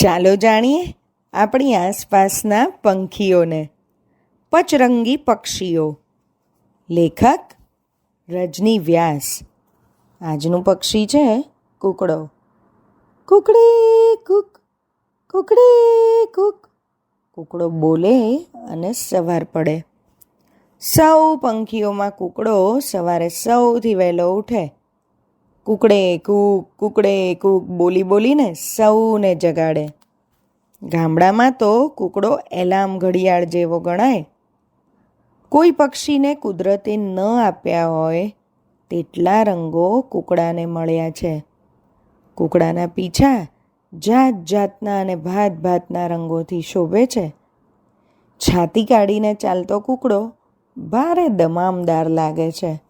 ચાલો જાણીએ આપણી આસપાસના પંખીઓને. પચરંગી પક્ષીઓ. લેખક રજની વ્યાસ આજનું પક્ષી છે કૂકડો. કુકડી કુક કુકડી કુક. કૂકડો બોલે અને સવાર પડે. સૌ પંખીઓમાં કૂકડો સવારે સૌથી વહેલો ઉઠે. કુકડે કૂક કુકડે કૂક બોલી બોલીને સૌને જગાડે. ગામડામાં તો કૂકડો એલાર્મ ઘડિયાળ જેવો ગણાય. કોઈ પક્ષીને કુદરતે ન આપ્યા હોય તેટલા રંગો કૂકડાને મળ્યા છે. કૂકડાના પીછા જાત જાતના અને ભાત ભાતના રંગોથી શોભે છે. છાતી કાઢીને ચાલતો કૂકડો ભારે દમામદાર લાગે છે.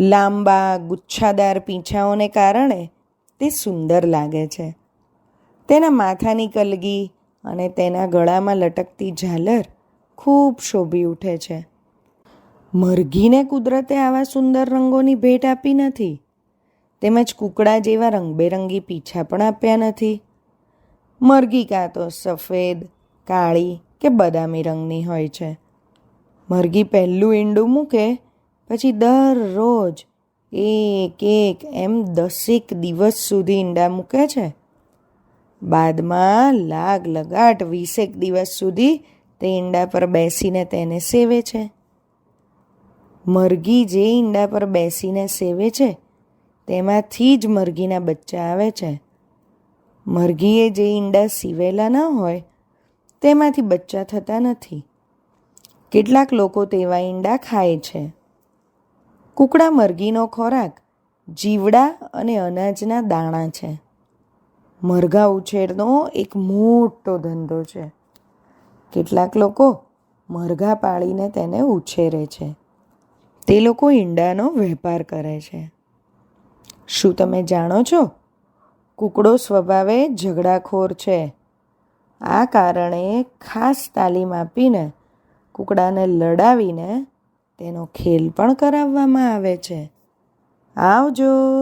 લાંબા, ગુચ્છાદાર પીંછાઓને કારણે તે સુંદર લાગે છે. તેના માથાની કલગી અને તેના ગળામાં લટકતી ઝાલર ખૂબ શોભી ઉઠે છે. મરઘીને કુદરતે આવા સુંદર રંગોની ભેટ આપી નથી. તેમજ કૂકડા જેવા રંગબેરંગી પીછા પણ આપ્યા નથી. મરઘી કાં તો સફેદ, કાળી કે બદામી રંગની હોય છે. મરઘી પહેલું ઈંડું મૂકે પછી દરરોજ એક એક એમ દસેક દિવસ સુધી ઈંડા મૂકે છે. બાદમાં લાગ લગાટ વીસેક દિવસ સુધી તે ઈંડા પર બેસીને તેને સેવે છે. મરઘી જે ઈંડા પર બેસીને સેવે છે, તેમાંથી જ મરઘીના બચ્ચા આવે છે. મરઘીએ જે ઈંડા સીવેલા ન હોય, તેમાંથી બચ્ચા થતા નથી. કેટલાક લોકો તેવા ઈંડા ખાય છે. કૂકડા મરઘીનો ખોરાક જીવડા અને અનાજના દાણા છે. મરઘા ઉછેરનો એક મોટો ધંધો છે. કેટલાક લોકો મરઘા પાળીને તેને ઉછેરે છે. તે લોકો ઈંડાનો વેપાર કરે છે. શું તમે જાણો છો? કૂકડો સ્વભાવે ઝઘડાખોર છે. આ કારણે ખાસ તાલીમ આપીને કૂકડાને લડાવીને તેનો ખેલ પણ કરાવવામાં આવે છે. આવજો.